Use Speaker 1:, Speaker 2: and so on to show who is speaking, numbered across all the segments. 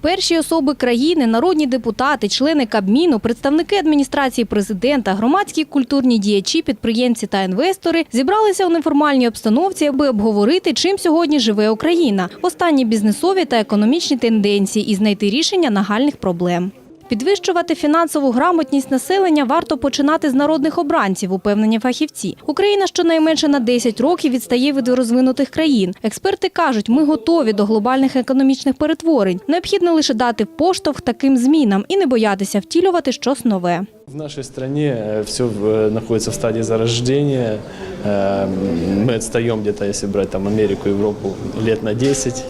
Speaker 1: Перші особи країни, народні депутати, члени Кабміну, представники адміністрації президента, громадські культурні діячі, підприємці та інвестори зібралися у неформальній обстановці, аби обговорити, чим сьогодні живе Україна, останні бізнесові та економічні тенденції і знайти рішення нагальних проблем. Підвищувати фінансову грамотність населення варто починати з народних обранців, упевнені фахівці. Україна щонайменше на 10 років відстає від розвинутих країн. Експерти кажуть, ми готові до глобальних економічних перетворень. Необхідно лише дати поштовх таким змінам і не боятися втілювати щось нове.
Speaker 2: В нашей стране все находится в стадии зарождения. Мы отстаем где-то, если там Америку, Европу, лет на 10.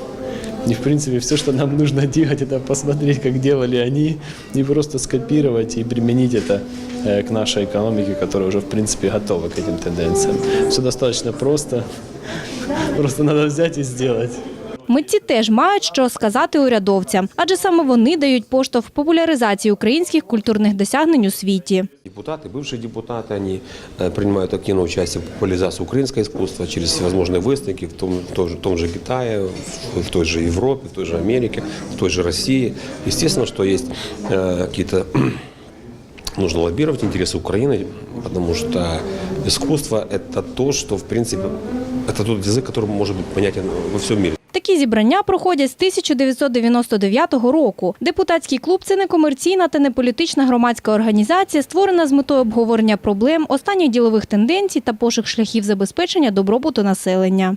Speaker 2: И, в принципе, все, что нам нужно делать, это посмотреть, как делали они, и просто скопировать и применить это э, к нашей экономике, которая уже, в принципе, готова к этим тенденциям. Все достаточно просто. Просто надо взять и сделать.
Speaker 1: Митці теж мають що сказати урядовцям, адже саме вони дають поштовх популяризації українських культурних досягнень у світі.
Speaker 3: Депутаты, бывшие депутаты, они э, принимают активное участие в популяризации украинского искусства через всевозможные выставки в том, в том же, в том же Китае, в, в той же Европе, в той же Америке, в той же России. Естественно, что есть э, какие-то нужно лоббировать интересы Украины, потому что искусство – это то, что, в принципе, это тот язык, который может быть понятен во всем мире.
Speaker 1: Такі зібрання проходять з 1999 року. Депутатський клуб це некомерційна та неполітична громадська організація, створена з метою обговорення проблем, останніх ділових тенденцій та пошук шляхів забезпечення добробуту населення.